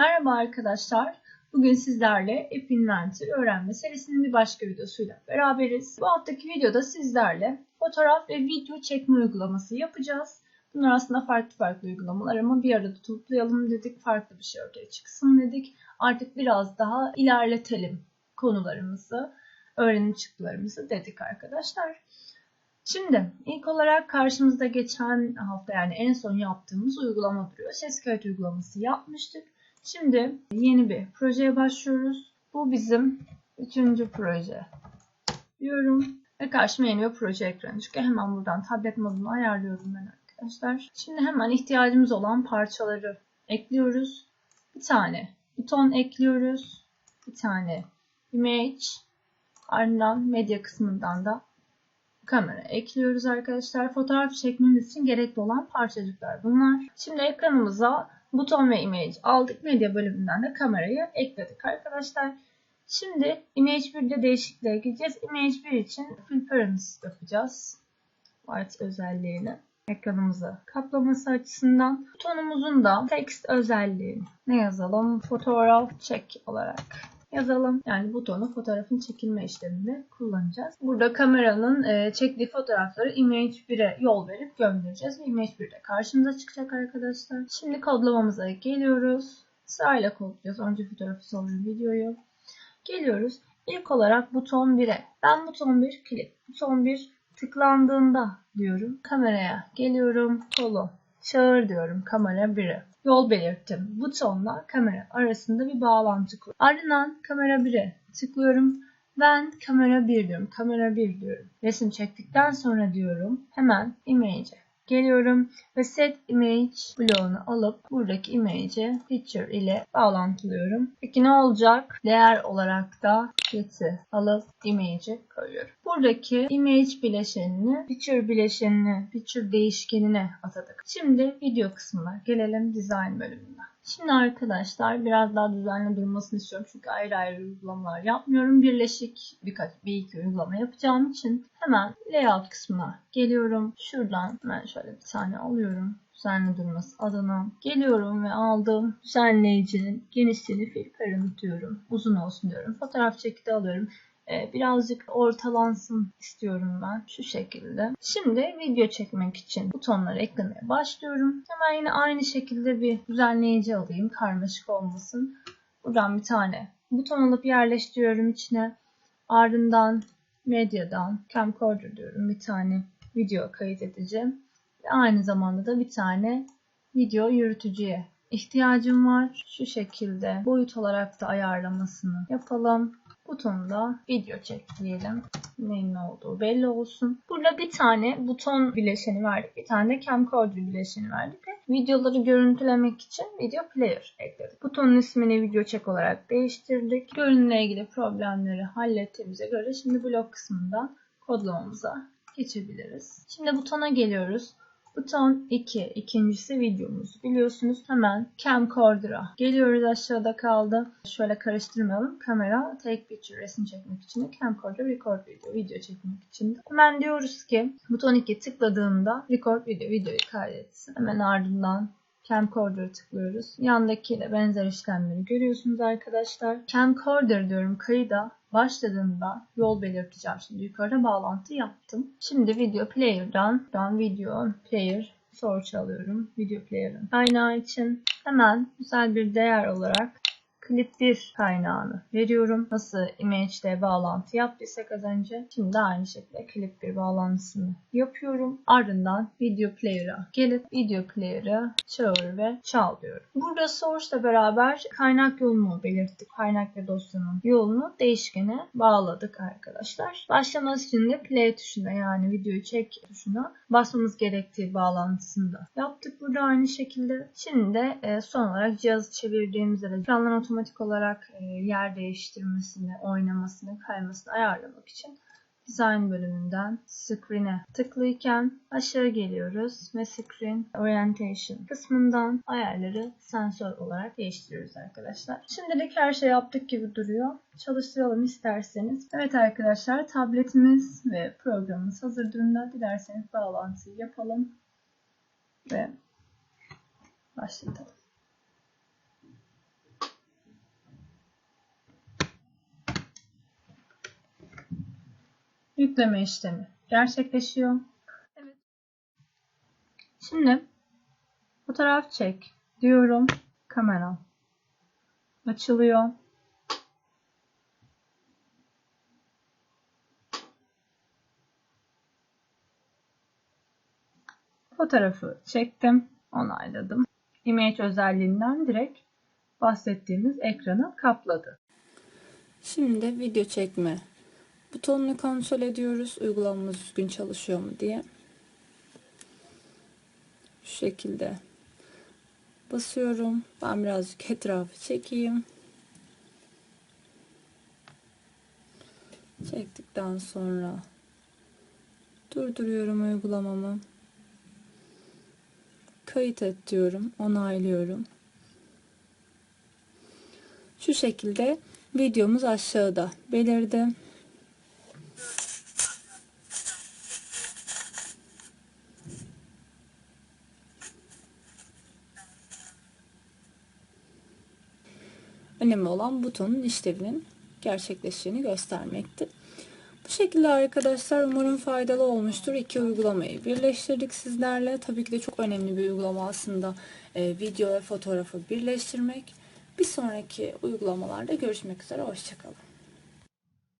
Merhaba arkadaşlar. Bugün sizlerle App Inventor öğrenme serisinin bir başka videosuyla beraberiz. Bu haftaki videoda sizlerle fotoğraf ve video çekme uygulaması yapacağız. Bunlar aslında farklı farklı uygulamalar ama bir arada toplayalım dedik. Farklı bir şey ortaya çıksın dedik. Artık biraz daha ilerletelim konularımızı, öğrenim çıktılarımızı dedik arkadaşlar. Şimdi ilk olarak karşımızda geçen hafta yani en son yaptığımız uygulama duruyor. Ses kayıt uygulaması yapmıştık. Şimdi yeni bir projeye başlıyoruz. Bu bizim üçüncü proje diyorum. Ve karşıma yeni bir proje ekranı çıkıyor. Hemen buradan tablet modunu ayarlıyorum ben arkadaşlar. Şimdi hemen ihtiyacımız olan parçaları ekliyoruz. Bir tane buton ekliyoruz. Bir tane image. Ardından medya kısmından da kamera ekliyoruz arkadaşlar. Fotoğraf çekmemiz için gerekli olan parçacıklar bunlar. Şimdi ekranımıza buton ve image aldık. Medya bölümünden de kamerayı ekledik arkadaşlar. Şimdi image 1'de değişikliğe gideceğiz. Image 1 için full parameters yapacağız. White özelliğini ekranımızı kaplaması açısından. Butonumuzun da text özelliğini ne yazalım? Fotoğraf çek olarak yazalım. Yani butonu fotoğrafın çekilme işleminde kullanacağız. Burada kameranın e, çektiği fotoğrafları Image 1'e yol verip göndereceğiz. Ve Image 1'de karşımıza çıkacak arkadaşlar. Şimdi kodlamamıza geliyoruz. Sırayla kodlayacağız. Önce fotoğrafı sonra videoyu. Geliyoruz. İlk olarak buton 1'e. Ben buton 1 klik. Buton 1 tıklandığında diyorum. Kameraya geliyorum. Kolu çağır diyorum kamera 1'e yol belirttim. Butonla kamera arasında bir bağlantı kur. Ardından kamera 1'e tıklıyorum. Ben kamera 1 diyorum. Kamera 1 diyorum. Resim çektikten sonra diyorum. Hemen image'e geliyorum ve set image bloğunu alıp buradaki image'i picture ile bağlantılıyorum. Peki ne olacak? Değer olarak da get'i alıp image'i koyuyorum. Buradaki image bileşenini picture bileşenini picture değişkenine atadık. Şimdi video kısmına gelelim design bölümünden. Şimdi arkadaşlar biraz daha düzenli durmasını istiyorum. Çünkü ayrı ayrı uygulamalar yapmıyorum. Birleşik birkaç bir iki uygulama yapacağım için hemen layout kısmına geliyorum. Şuradan ben şöyle bir tane alıyorum. Düzenli durması adına geliyorum ve aldığım düzenleyicinin genişliğini filtre diyorum. Uzun olsun diyorum. Fotoğraf çekiti alıyorum. Ee, birazcık ortalansın istiyorum ben şu şekilde. Şimdi video çekmek için butonları eklemeye başlıyorum. Hemen yine aynı şekilde bir düzenleyici alayım karmaşık olmasın. Buradan bir tane buton alıp yerleştiriyorum içine. Ardından medyadan camcorder diyorum bir tane video kayıt. Ve aynı zamanda da bir tane video yürütücüye ihtiyacım var. Şu şekilde boyut olarak da ayarlamasını yapalım butonda video çek diyelim. Neyin ne olduğu belli olsun. Burada bir tane buton bileşeni verdik. Bir tane de camcorder bileşeni verdik. Ve videoları görüntülemek için video player ekledik. Butonun ismini video çek olarak değiştirdik. Görünümle ilgili problemleri hallettiğimize göre şimdi blok kısmında kodlamamıza geçebiliriz. Şimdi butona geliyoruz. Buton 2. ikincisi videomuz. Biliyorsunuz hemen camcorder'a geliyoruz aşağıda kaldı. Şöyle karıştırmayalım. Kamera take picture resim çekmek için de camcorder record video video çekmek için de. Hemen diyoruz ki buton 2 tıkladığımda record video videoyu kaydetsin. Hemen ardından camcorder'a tıklıyoruz. Yandakiyle benzer işlemleri görüyorsunuz arkadaşlar. Camcorder diyorum kayıda başladığında yol belirteceğim. Şimdi yukarıda bağlantı yaptım. Şimdi video player'dan ben video player source alıyorum. Video player'ın kaynağı için hemen güzel bir değer olarak Clip 1 kaynağını veriyorum. Nasıl image bağlantı yaptıysak az önce. Şimdi aynı şekilde Clip 1 bağlantısını yapıyorum. Ardından video player'a gelip video player'ı çağır ve çal diyorum. Burada source ile beraber kaynak yolunu belirttik. Kaynak ve dosyanın yolunu değişkene bağladık arkadaşlar. Başlaması için de play tuşuna yani videoyu çek tuşuna basmamız gerektiği bağlantısını da yaptık burada aynı şekilde. Şimdi de e, son olarak cihazı çevirdiğimizde de ekranların otomatik olarak e, yer değiştirmesini, oynamasını, kaymasını ayarlamak için Design bölümünden Screen'e tıklayken aşağı geliyoruz ve Screen Orientation kısmından ayarları sensör olarak değiştiriyoruz arkadaşlar. Şimdilik her şey yaptık gibi duruyor. Çalıştıralım isterseniz. Evet arkadaşlar tabletimiz ve programımız hazır durumda. Dilerseniz bağlantıyı yapalım ve başlatalım. Yükleme işlemi gerçekleşiyor. Evet. Şimdi fotoğraf çek diyorum. Kamera açılıyor. Fotoğrafı çektim, onayladım. Image özelliğinden direkt bahsettiğimiz ekranı kapladı. Şimdi de video çekme butonunu kontrol ediyoruz. Uygulamamız düzgün çalışıyor mu diye. Şu şekilde basıyorum. Ben birazcık etrafı çekeyim. Çektikten sonra durduruyorum uygulamamı. Kayıt et diyorum. Onaylıyorum. Şu şekilde videomuz aşağıda belirdi. Önemli olan butonun işlevinin gerçekleştiğini göstermekti. Bu şekilde arkadaşlar umarım faydalı olmuştur. İki uygulamayı birleştirdik sizlerle. Tabii ki de çok önemli bir uygulama aslında e, video ve fotoğrafı birleştirmek. Bir sonraki uygulamalarda görüşmek üzere. Hoşçakalın.